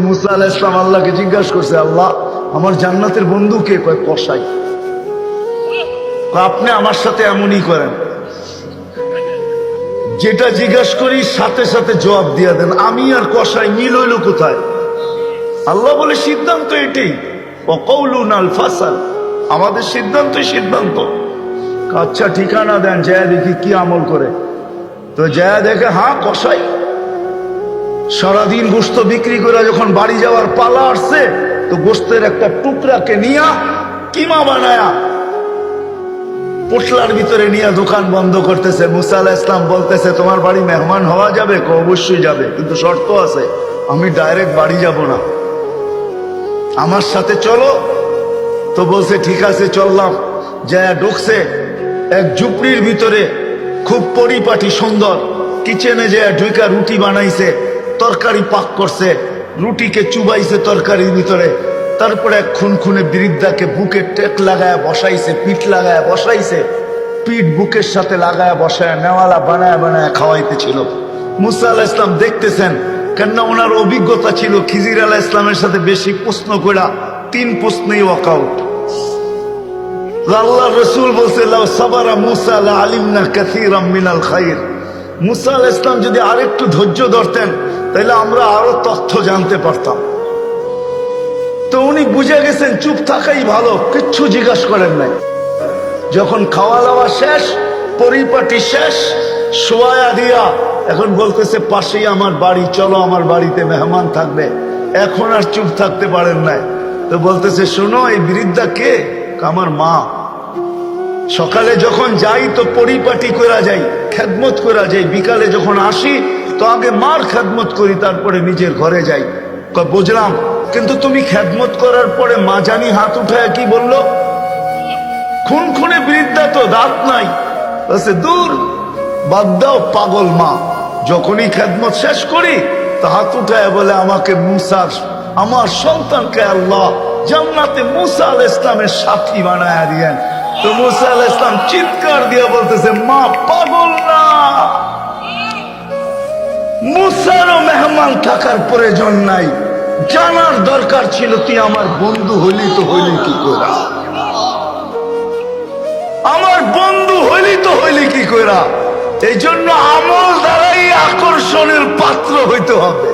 মুসা আলাহ ইসলাম আল্লাহকে জিজ্ঞাসা করছে, আল্লাহ, আমার জান্নাতের বন্ধু কে? কয়, কসাই। আপনি আমার সাথে এমনই করেন। যেটা জিজ্ঞাসা করি, সাথে সাথে জবাব দিয়ে দেন। আমি আর কসাই মিল হইল কোথায়? আল্লাহ বলে, সিদ্ধান্ত এটি অকৌলুন আল ফাসাল। আমাদের সিদ্ধান্তই সিদ্ধান্ত। আচ্ছা ঠিকানা দেন জয়া দেখি কি আমল করে। তো জয়া দেখে হ্যাঁ কসাই। সারাদিন গোস্ত বিক্রি করে যখন বাড়ি যাওয়ার পালা আসছে, তো গোস্তের একটা টুকরাকে নিয়া কিমা বানায়া পোটলার ভিতরে নিয়ে দোকান বন্ধ করতেছে। মুসা ইসলাম বলতেছে, তোমার বাড়ি মেহমান হওয়া যাবে? অবশ্যই যাবে, কিন্তু শর্ত আছে, আমি ডাইরেক্ট বাড়ি যাব না। আমার সাথে চলো। তো বলছে, ঠিক আছে, চললাম। যা ঢুকছে, এক ঝুপড়ির ভিতরে খুব পরিপাটি সুন্দর। কিচেনে যে ঢুকা রুটি বানাইছে। তরকারি পাক করছে, রুটিকে চুবাইছে তরকারির ভিতরে। তারপরে এক খুন খুনে বৃদ্ধাকে বুকে টেক লাগায় বসাইছে, পিঠ লাগায় বসাইছে। পিঠ বুকের সাথে লাগায় বসায় নেওয়ালা বানায় বানায় খাওয়াইতেছিল। মুসা আল্লাহ ইসলাম দেখতেছেন, কেননা ওনার অভিজ্ঞতা ছিল খিজির আলাহ ইসলামের সাথে বেশি প্রশ্ন করা তিন প্রশ্নেই ওয়াকআউট। আল্লাহ রসুল বলছে সাবারা মুসা আলিমনা কাসীরাম মিনাল খাইর। মুসা আলাইহিস ইসলাম যদি আরেকটু ধৈর্য ধরতেন তাহলে আমরা আরও তথ্য জানতে পারতাম। তো উনি বুঝে গেছেন চুপ থাকাই ভালো, কিচ্ছু জিজ্ঞাসা করেন নাই। যখন খাওয়া দাওয়া শেষ, পরিপাটি শেষ সোয়া দিয়া এখন বলতেছে, পাশেই আমার বাড়ি, চলো আমার বাড়িতে মেহমান থাকবে। এখন আর চুপ থাকতে পারেন নাই। তো বলতেছে, শোনো, এই বৃদ্ধা কে? আমার মা। সকালে যখন যাই তো পরিপাটি করা যাই, খেদমত করা যাই, বিকালে যখন আসি তো আগে মার খেদমত করি, তারপরে নিজের ঘরে যাই। বুঝলাম। কিন্তু তুমি খেদমত করার পরে মা জানি হাত উঠায় কি বলল? খুন খুনে বৃদ্ধা তো দাঁত নাই। দূর, বাদ দাও পাগল মা। যখনই খেদমত শেষ করি, তা হাত উঠায় বলে আমাকে মুসার, আমার সন্তানকে আল্লাহ জান্নাতে মুসা আল ইসলামের সাথী বানায় দিয়েন। তো মুসা আল ইসলাম চিৎকার দিয়ে বলতেছে, মা পাগল না। মেহমান থাকার প্রয়োজন নাই। জানার দরকার ছিল, তুই আমার বন্ধু হলি তো হলি কি করা? আমার বন্ধু হইলি তো হইলি কি করা? এই জন্য আমল দ্বারাই আকর্ষণের পাত্র হইতে হবে।